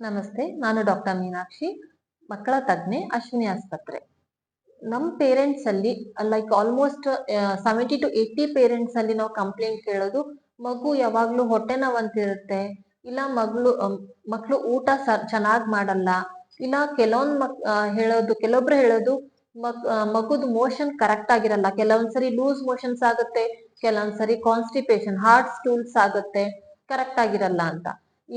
ನಮಸ್ತೆ, ನಾನು ಡಾಕ್ಟರ್ ಮೀನಾಕ್ಷಿ, ಮಕ್ಕಳ ತಜ್ಞೆ, ಅಶ್ವಿನಿ ಆಸ್ಪತ್ರೆ. ನಮ್ಮ ಪೇರೆಂಟ್ಸ್ ಅಲ್ಲಿ like almost seventy to eighty parents ಅಲ್ಲಿ ನಾವು ಕಂಪ್ಲೇಂಟ್ ಕೇಳೋದು, ಮಗು ಯಾವಾಗ್ಲೂ ಹೊಟ್ಟೆ ನೋವಂತಿರುತ್ತೆ, ಇಲ್ಲ ಮಗಳು ಮಕ್ಕಳು ಊಟ ಚೆನ್ನಾಗಿ ಮಾಡಲ್ಲ, ಇಲ್ಲ ಕೆಲವೊಂದ್ ಮಕ್ ಹೇಳೋದು, ಕೆಲವೊಬ್ರು ಹೇಳೋದು, ಮಗ್ ಮಗುದು ಮೋಷನ್ ಕರೆಕ್ಟ್ ಆಗಿರಲ್ಲ, ಕೆಲವೊಂದ್ಸರಿ ಲೂಸ್ ಮೋಷನ್ಸ್ ಆಗುತ್ತೆ, ಕೆಲವೊಂದ್ಸರಿ ಕಾನ್ಸ್ಟಿಪೇಷನ್ ಹಾರ್ಟ್ ಸ್ಟೂಲ್ಸ್ ಆಗುತ್ತೆ ಕರೆಕ್ಟ್ ಆಗಿರಲ್ಲ ಅಂತ.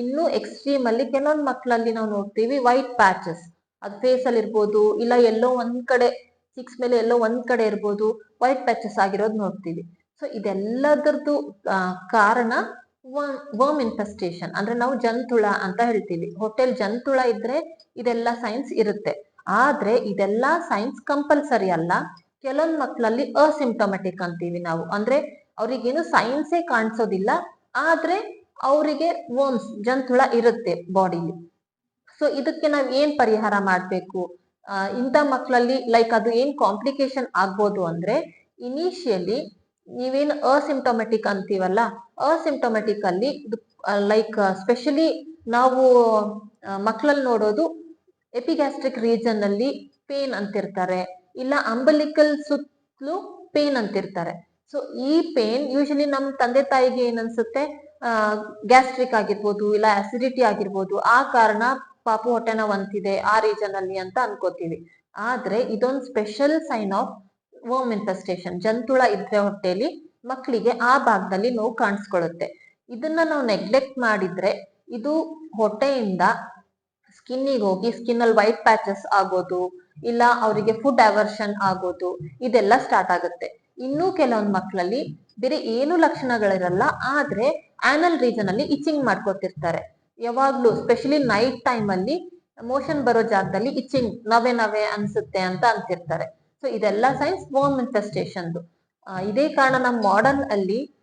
ಇನ್ನು ಎಕ್ಸ್ಟ್ರೀಮ್ ಅಲ್ಲಿ ಕೆಲವೊಂದ್ ಮಕ್ಕಳಲ್ಲಿ ನಾವು ನೋಡ್ತೀವಿ ವೈಟ್ ಪ್ಯಾಚಸ್ ಅದು ಫೇಸ್ ಅಲ್ಲಿ ಇರ್ಬೋದು, ಇಲ್ಲ ಎಲ್ಲೋ ಒಂದ್ ಕಡೆ ಸಿಕ್ಸ್ ಮೇಲೆ ಎಲ್ಲೋ ಒಂದ್ ಕಡೆ ಇರ್ಬೋದು ವೈಟ್ ಪ್ಯಾಚಸ್ ಆಗಿರೋದು ನೋಡ್ತೀವಿ. ಸೊ ಇದೆಲ್ಲದರದ್ದು ಕಾರಣ ವರ್ಮ್ ಇನ್ಫೆಸ್ಟೇಷನ್ ಅಂದ್ರೆ ನಾವು ಜಂತುಳ ಅಂತ ಹೇಳ್ತೀವಿ. ಹೋಟೆಲ್ ಜಂತುಳ ಇದ್ರೆ ಇದೆಲ್ಲ ಸೈನ್ಸ್ ಇರುತ್ತೆ. ಆದ್ರೆ ಇದೆಲ್ಲ ಸೈನ್ಸ್ ಕಂಪಲ್ಸರಿ ಅಲ್ಲ. ಕೆಲವೊಂದ್ ಮಕ್ಕಳಲ್ಲಿ ಅಸಿಂಪ್ಟೊಮೆಟಿಕ್ ಅಂತೀವಿ ನಾವು. ಅಂದ್ರೆ ಅವ್ರಿಗೇನು ಸೈನ್ಸೇ ಕಾಣಿಸೋದಿಲ್ಲ. ಆದ್ರೆ ಅವರಿಗೆ ವರ್ಮ್ಸ್ ಜಂತುಳ ಇರುತ್ತೆ ಬಾಡಿಲಿ ಸೊ ಇದಕ್ಕೆ ನಾವ್ ಏನ್ ಪರಿಹಾರ ಮಾಡ್ಬೇಕು? ಇಂಥ ಮಕ್ಕಳಲ್ಲಿ ಲೈಕ್ ಅದು ಏನ್ ಕಾಂಪ್ಲಿಕೇಶನ್ ಆಗ್ಬೋದು ಅಂದ್ರೆ ಇನಿಷಿಯಲಿ ನೀವೇನ್ ಅಸಿಮ್ಟೊಮೆಟಿಕ್ ಅಂತೀವಲ್ಲ ಅಸಿಂಟೊಮೆಟಿಕ್ ಅಲ್ಲಿ ಲೈಕ್ ಸ್ಪೆಷಲಿ ನಾವು ಮಕ್ಕಳಲ್ಲಿ ನೋಡೋದು ಎಪಿಗ್ಯಾಸ್ಟ್ರಿಕ್ ರೀಜನ್ ಅಲ್ಲಿ ಪೇನ್ ಅಂತಿರ್ತಾರೆ, ಇಲ್ಲ ಅಂಬಲಿಕಲ್ ಸುತ್ತಲೂ ಪೇನ್ ಅಂತಿರ್ತಾರೆ. ಸೊ ಈ ಪೇನ್ ಯೂಶಲಿ ನಮ್ ತಂದೆ ತಾಯಿಗೆ ಏನನ್ಸುತ್ತೆ ಗ್ಯಾಸ್ಟ್ರಿಕ್ ಆಗಿರ್ಬೋದು ಇಲ್ಲ ಅಸಿಡಿಟಿ ಆಗಿರ್ಬೋದು, ಆ ಕಾರಣ ಪಾಪು ಹೊಟ್ಟೆ ನೋವು ಆ ರೀಜನ್ ಅಲ್ಲಿ ಅಂತ ಅನ್ಕೋತೀವಿ. ಆದ್ರೆ ಇದೊಂದು special sign of worm infestation ಜಂತುಳ ಇದ್ರೆ ಹೊಟ್ಟೆಯಲ್ಲಿ ಮಕ್ಕಳಿಗೆ ಆ ಭಾಗದಲ್ಲಿ ನೋವು ಕಾಣಿಸ್ಕೊಳ್ಳುತ್ತೆ. ಇದನ್ನ ನಾವು ನೆಗ್ಲೆಕ್ಟ್ ಮಾಡಿದ್ರೆ ಇದು ಹೊಟ್ಟೆಯಿಂದ ಸ್ಕಿನ್ನಿಗೆ ಹೋಗಿ ಸ್ಕಿನ್ ಅಲ್ಲಿ ವೈಟ್ ಪ್ಯಾಚಸ್ ಆಗೋದು, ಇಲ್ಲ ಅವರಿಗೆ ಫುಡ್ ಅವರ್ಷನ್ ಆಗೋದು, ಇದೆಲ್ಲ ಸ್ಟಾರ್ಟ್ ಆಗುತ್ತೆ. ಇನ್ನೂ ಕೆಲವೊಂದು ಮಕ್ಕಳಲ್ಲಿ ಬೇರೆ ಏನು ಲಕ್ಷಣಗಳಿರಲ್ಲ, ಆದ್ರೆ ಆನಲ್ ರೀಜನ್ ಅಲ್ಲಿ ಇಚಿಂಗ್ ಮಾಡ್ಕೊತಿರ್ತಾರೆ ಯಾವಾಗ್ಲೂ ಸ್ಪೆಷಲಿ ನೈಟ್ ಟೈಮ್ ಅಲ್ಲಿ ಮೋಷನ್ ಬರೋ ಜಾಗದಲ್ಲಿ ಇಚ್ಚಿಂಗ್ ನವೆ ನವೆ ಅನ್ಸುತ್ತೆ ಅಂತ ಅಂತಿರ್ತಾರೆ. ಸೊ ಇದೆಲ್ಲ ಸೈನ್ಸ್ ವಾಮ್ ಇನ್ಫೆಸ್ಟೇಷನ್ ಇದೇ ಕಾರಣ ನಮ್ಮ ಮಾಡರ್ನ್ ಅಲ್ಲಿ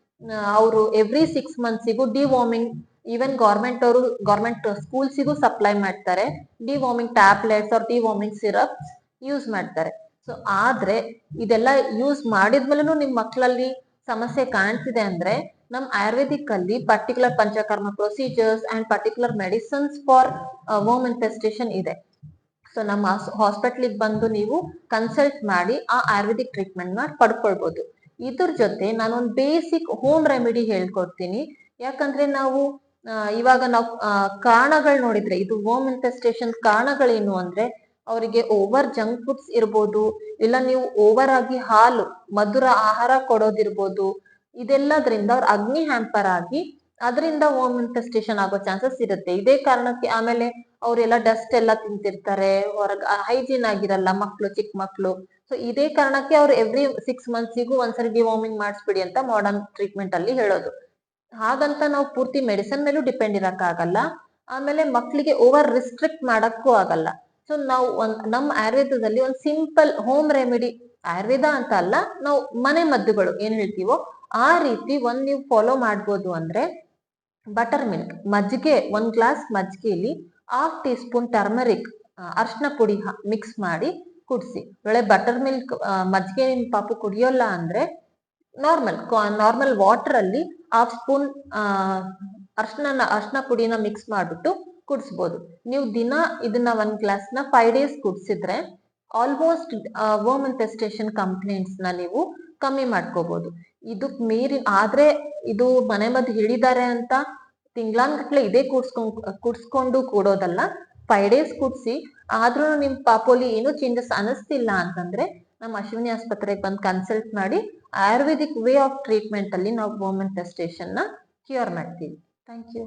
ಅವರು ಎವ್ರಿ ಸಿಕ್ಸ್ ಮಂತ್ಸಿಗೂ ಡಿವಾರ್ಮಿಂಗ್ ಈವನ್ ಗೌರ್ಮೆಂಟ್ ಅವರು ಗೌರ್ಮೆಂಟ್ ಸ್ಕೂಲ್ಸಿಗೂ ಸಪ್ಲೈ ಮಾಡ್ತಾರೆ. Deworming tablets or deworming syrup use ಮಾಡ್ತಾರೆ. ಸೊ ಆದ್ರೆ, ಇದೆಲ್ಲ ಯೂಸ್ ಮಾಡಿದ್ಮೇಲೆ ನಿಮ್ ಮಕ್ಕಳಲ್ಲಿ ಸಮಸ್ಯೆ ಕಾಣ್ತಿದೆ ಅಂದ್ರೆ ನಮ್ ಆಯುರ್ವೇದಿಕ್ ಅಲ್ಲಿ particular panchakarma procedures and particular medicines for worm infestation ಇದೆ. ಸೊ ನಮ್ಮ ಹಾಸ್ಪಿಟ್ಲಿಗೆ ಬಂದು ನೀವು ಕನ್ಸಲ್ಟ್ ಮಾಡಿ ಆ ಆಯುರ್ವೇದಿಕ್ ಟ್ರೀಟ್ಮೆಂಟ್ನ ಪಡ್ಕೊಳ್ಬಹುದು ಇದ್ರ ಜೊತೆ ನಾನೊಂದು ಬೇಸಿಕ್ ಹೋಮ್ ರೆಮಿಡಿ ಹೇಳ್ಕೊಡ್ತೀನಿ. ಯಾಕಂದ್ರೆ ನಾವು ಇವಾಗ ನಾವು ಕಾರಣಗಳು ನೋಡಿದ್ರೆ, ಇದು ಹೋಮ್ ಇನ್ಫೆಸ್ಟೇಷನ್ ಕಾರಣಗಳೇನು ಅಂದ್ರೆ, ಅವರಿಗೆ ಓವರ್ ಜಂಕ್ ಫುಡ್ಸ್ ಇರ್ಬೋದು, ಇಲ್ಲ ನೀವು ಓವರ್ ಆಗಿ ಹಾಲು, ಮಧುರ ಆಹಾರ ಕೊಡೋದಿರ್ಬೋದು ಇದೆಲ್ಲದ್ರಿಂದ ಅವ್ರ ಅಗ್ನಿ ಹ್ಯಾಂಪರ್ ಆಗಿ ಅದರಿಂದ ಹೋಮ್ ಇನ್ಫೆಸ್ಟೇಷನ್ ಆಗೋ ಚಾನ್ಸಸ್ ಇರುತ್ತೆ. ಇದೇ ಕಾರಣಕ್ಕೆ ಆಮೇಲೆ ಅವರೆಲ್ಲ ಡಸ್ಟ್ ಎಲ್ಲ ತಿಂತಿರ್ತಾರೆ, ಹೊರಗ ಹೈಜೀನ್ ಆಗಿರಲ್ಲ ಮಕ್ಕಳು ಚಿಕ್ಕ ಮಕ್ಕಳು ಸೊ ಇದೇ ಕಾರಣಕ್ಕೆ ಅವ್ರು ಎವ್ರಿ ಸಿಕ್ಸ್ ಮಂತ್ಸಿಗೂ ಒಂದ್ಸರಿ ಡಿವಾರ್ಮಿಂಗ್ ಮಾಡಿಸ್ಬಿಡಿ ಅಂತ ಮಾಡರ್ನ್ ಟ್ರೀಟ್ಮೆಂಟ್ ಅಲ್ಲಿ ಹೇಳೋದು. ಹಾಗಂತ ನಾವು ಪೂರ್ತಿ ಮೆಡಿಸನ್ ಮೇಲೂ ಡಿಪೆಂಡ್ ಇರಕ್ಕಾಗಲ್ಲ. ಆಮೇಲೆ ಮಕ್ಕಳಿಗೆ ಓವರ್ ರಿಸ್ಟ್ರಿಕ್ಟ್ ಮಾಡಕ್ಕೂ ಆಗಲ್ಲ. ಸೊ ನಾವು ಒಂದ್ ನಮ್ಮ ಆಯುರ್ವೇದದಲ್ಲಿ ಒಂದು ಸಿಂಪಲ್ ಹೋಮ್ ರೆಮಿಡಿ ಆಯುರ್ವೇದ ಅಂತ ಅಲ್ಲ, ನಾವು ಮನೆ ಮದ್ದುಗಳು ಏನ್ ಹೇಳ್ತೀವೋ ಆ ರೀತಿ ಒಂದ್ ನೀವು ಫಾಲೋ ಮಾಡ್ಬೋದು ಅಂದ್ರೆ ಬಟರ್ ಮಿಲ್ಕ್ ಮಜ್ಜಿಗೆ, ಒಂದ್ ಗ್ಲಾಸ್ ಮಜ್ಜಿಗೆಯಲ್ಲಿ ಹಾಫ್ ಟೀ ಸ್ಪೂನ್ ಟರ್ಮರಿಕ್ ಅರ್ಶಿನ ಪುಡಿ ಮಿಕ್ಸ್ ಮಾಡಿ ಕುಡಿಸಿ. ಒಳ್ಳೆ ಬಟರ್ ಮಿಲ್ಕ್ ಮಜ್ಜಿಗೆ ನಿಮ್ ಪಾಪು ಕುಡಿಯೋಲ್ಲ ಅಂದ್ರೆ ನಾರ್ಮಲ್ ನಾರ್ಮಲ್ ವಾಟರ್ ಅಲ್ಲಿ ಹಾಫ್ ಸ್ಪೂನ್ ಅರ್ಶನ ಅರ್ಶನ ಪುಡಿನ ಮಿಕ್ಸ್ ಮಾಡ್ಬಿಟ್ಟು ಕುಡಿಸ್ಬೋದು. ನೀವು ದಿನ ಇದನ್ನ ಒಂದ್ ಗ್ಲಾಸ್ನ ಫೈವ್ ಡೇಸ್ ಕುಡಿಸಿದ್ರೆ ಆಲ್ಮೋಸ್ಟ್ ವೋಮನ್ ಟೆಸ್ಟೇಷನ್ ಕಂಪ್ಲೇಂಟ್ಸ್ನ ನೀವು ಕಮ್ಮಿ ಮಾಡ್ಕೋಬಹುದು ಇದಕ್ ಮೀರಿ ಆದ್ರೆ ಇದು ಮನೆ ಮದ್ದು ಹೇಳಿದ್ದಾರೆ ಅಂತ ತಿಂಗ್ಳಾನ್ಗಟ್ಲೆ ಇದೇ ಕೂಡ್ಸ್ಕೊಂಡ್, ಕುಡ್ಸ್ಕೊಂಡು ಕೂಡೋದಲ್ಲ ಫೈವ್ ಡೇಸ್ ಕೂಡ್ಸಿ, ಆದ್ರೂ ನಿಮ್ ಪಾಪೋಲಿ ಏನು ಚೇಂಜಸ್ ಅನಿಸ್ತಿಲ್ಲ ಅಂತಂದ್ರೆ ನಮ್ಮ ಅಶ್ವಿನಿ ಆಸ್ಪತ್ರೆಗೆ ಬಂದು ಕನ್ಸಲ್ಟ್ ಮಾಡಿ ಆಯುರ್ವೇದಿಕ್ ವೇ ಆಫ್ ಟ್ರೀಟ್ಮೆಂಟ್ ಅಲ್ಲಿ ನಾವು ವರ್ಮ್ ಟೆಸ್ಟೇಷನ್ನ ಕ್ಯೂರ್ ಮಾಡ್ತೀವಿ. Thank you